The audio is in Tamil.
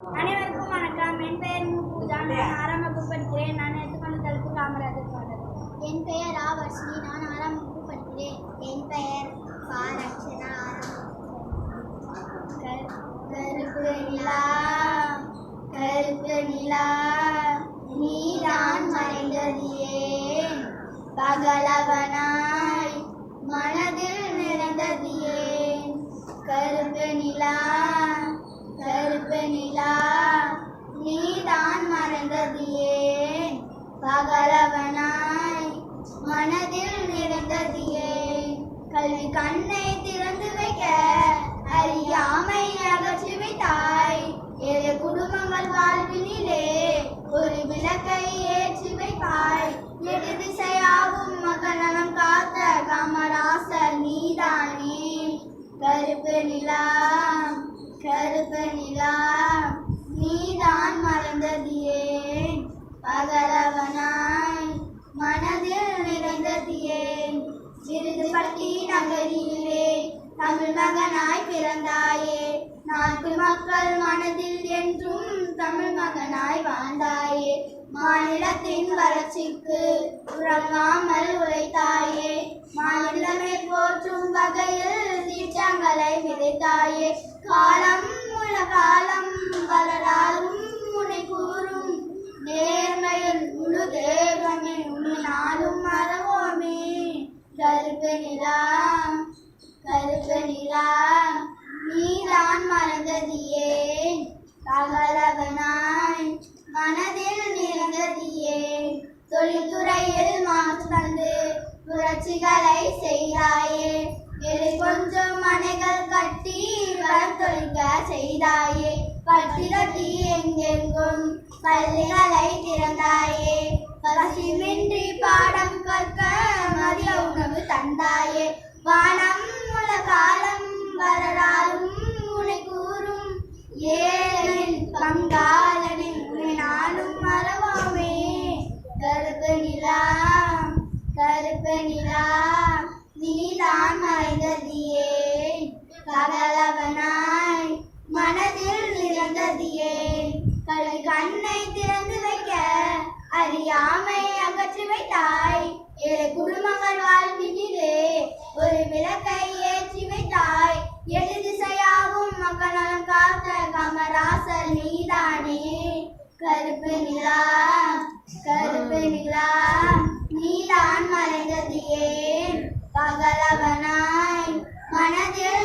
அனைவருக்கும் வணக்கம். என் பெயர் மு. பூஜா. நான் ஆறாம் வகுப்பு படிக்கிறேன். நான் எடுத்துக்கொண்ட தலைப்பு காமராஜர் பாடல் என் பெயர் ரா வர்ஷினி நான் ஆறாம் வகுப்பு படிக்கிறேன். என் பெயர் பா கருப்பு நிலா. கருப்பு நிலா. நீதான் மறைந்தது ஏன்? பகலவனா பகலவனாய் மனதில் நிறைந்ததியே. கல்வி கண்ணை திறந்து வைக்க அறியாமை அகற்றி வைத்தாய் ஏழை குடும்பங்கள் வாழ்வினிலே ஒரு விளக்கை ஏற்றி வைப்பாய். எட்டு திசையாகும் மகனம் காத்த காமராசர் நீதானே. கருப்பு நிலா கருப்பு நிலா நீதான் மறந்ததியே. பக பகலவனாய் மனதில் நிறைந்தது ஏன் நகரிலே தமிழ் மகனாய் பிறந்தாயே. நாட்டு மக்கள் மனதில் என்றும் தமிழ் மகனாய் வாழ்ந்தாயே. மாநிலத்தின் வளர்ச்சிக்கு உறங்காமல் உழைத்தாயே. மாநிலமே போற்றும் வகையில் தீட்சங்களை விதைத்தாயே காலம் உள்ள கருப்பு நிலா கருப்பு நிலா நீதான் மறந்தது ஏன் பகலவனாய் மனதில் நிறைந்தது ஏன் தொழில்துறையில் மாற்று தந்து புரட்சிகளை செய்தாயே. எது கொஞ்சம் மனைகள் கட்டி வளர்த்தொழிக்க செய்தாயே. பட்டிரட்டி எங்கெங்கும் பள்ளிகளை திறந்தாயே. பசிமின்றி தந்தாயே வானம் உல காலம் வரலாலும் உனை கூறும். ஏழில் பங்காளனில் உனை நானும் மறவாமே. கருப்பு நிலா கருப்பு நிலா நீதான் மறைந்ததியே. ஏன் மனதில் நிறந்ததியே. ஏன் கண்ணை திறந்து வைக்க அறியாமை அகற்றி வைத்தாய். ஏழை குடும்பம் ஒரு விளக்கை ஏற்றி வைத்தாய் எட்டு திசையாகும் மக்கள் காத்த கமராசர் நீதானே. கருப்பு நிலா கருப்பு நிலா நீதான் மறைந்தது ஏன்? பகலவனாய் மனதில்